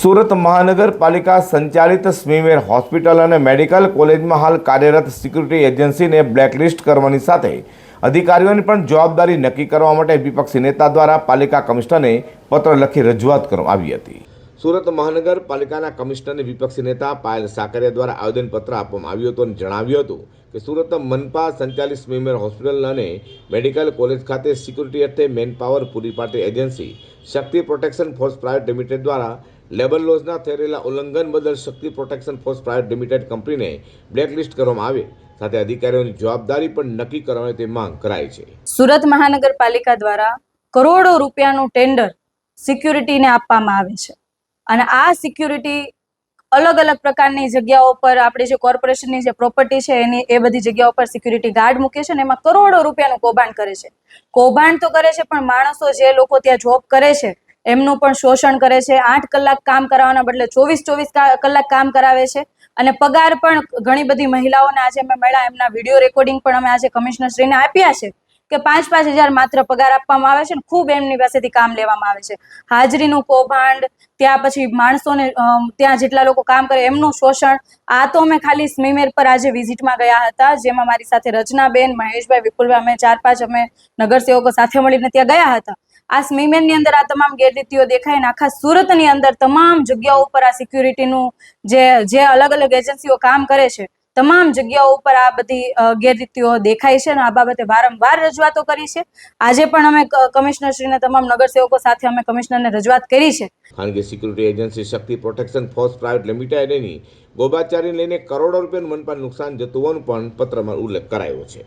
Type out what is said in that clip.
સુરત મહાનગરપાલિકા સંચાલિત સ્મીમેર હોસ્પિટલ અને મેડિકલ કોલેજમાં હાલ કાર્યરત સિક્યુરિટી એજન્સીને બ્લેકલિસ્ટ કરવાની સાથે અધિકારીઓની પણ જવાબદારી નક્કી કરવા માટે વિપક્ષી નેતા દ્વારા પાલિકા કમિશનરને પત્ર લખી રજૂઆત કરવામાં આવી હતી. સુરત મહાનગરપાલિકાના કમિશનરને વિપક્ષી નેતા પાયલ સાકરિયા દ્વારા આવેદનપત્ર આપવામાં આવ્યું હતું અને જણાવ્યું હતું કે સુરત મનપા સંચાલિત સ્મીમેર હોસ્પિટલ અને મેડિકલ કોલેજ ખાતે સિક્યુરિટી અર્થે મેનપાવર પૂરી પાડતી agency Shakti protection force private limited દ્વારા લેબર લોઝના થયેલા ઉલ્લંઘન બદલ Shakti protection force private limited કંપનીને બ્લેકલિસ્ટ કરવામાં આવે. સાથે અધિકારીઓની જવાબદારી પણ નક્કી કરવાની તે માંગ કરાઈ છે. સુરત મહાનગરપાલિકા દ્વારા કરોડો રૂપિયાનું ટેન્ડર સિક્યુરિટીને આપવામાં આવે છે. અને આ સિક્યુરિટી અલગ અલગ પ્રકારની જગ્યાઓ પર આપણે જે કોર્પોરેશનની જે પ્રોપર્ટી છે એની, એ બધી જગ્યાઓ પર સિક્યુરિટી ગાર્ડ મૂકે છે અને એમાં કરોડો રૂપિયાનું કૌભાંડ કરે છે. કૌભાંડ તો કરે છે, પણ માણસો જે લોકો ત્યાં જોબ કરે છે એમનું પણ શોષણ કરે છે. આઠ કલાક કામ કરાવવાના બદલે ચોવીસ ચોવીસ કલાક કામ કરાવે છે. અને પગાર પણ ઘણી બધી મહિલાઓને આજે અમે મળ્યા. એમના વીડિયો રેકોર્ડિંગ પણ અમે આજે કમિશનરશ્રીને આપ્યા છે કે પાંચ પાંચ હજાર માત્ર પગાર આપવામાં આવે છે ને ખૂબ એમની પાસેથી કામ લેવામાં આવે છે. હાજરીનું કૌભાંડ, ત્યાં પછી માણસોને ત્યાં જેટલા લોકો કામ કરે એમનું શોષણ. આ તો અમે ખાલી સ્મીમેર પર આજે વિઝિટમાં ગયા હતા. જેમાં મારી સાથે રચનાબેન, મહેશભાઈ વિપુલભાઈ, અમે ચાર પાંચ અમે નગરસેવકો સાથે મળીને ત્યાં ગયા હતા. આ સ્મીમેરની અંદર આ તમામ ગેરરીતિઓ દેખાય ને આખા સુરતની અંદર તમામ જગ્યાઓ ઉપર આ સિક્યુરિટીનું જે જે અલગ અલગ એજન્સીઓ કામ કરે છે, તમામ જગ્યાઓ ઉપર આ બધી ગેરરીતિઓ દેખાય છે અને આ બાબતે વારંવાર રજૂઆતો કરી છે. આજે પણ અમે કમિશનરશ્રીને તમામ નગરસેવકો સાથે અમે કમિશનરને રજૂઆત કરી છે. ખાનગી security agency Shakti protection force private લિમિટેડની ગોબાચારી લઈને કરોડો રૂપિયાનું મનપા નુકસાન જતું હોવાનું પણ પત્રમાં ઉલ્લેખ કરાયો છે.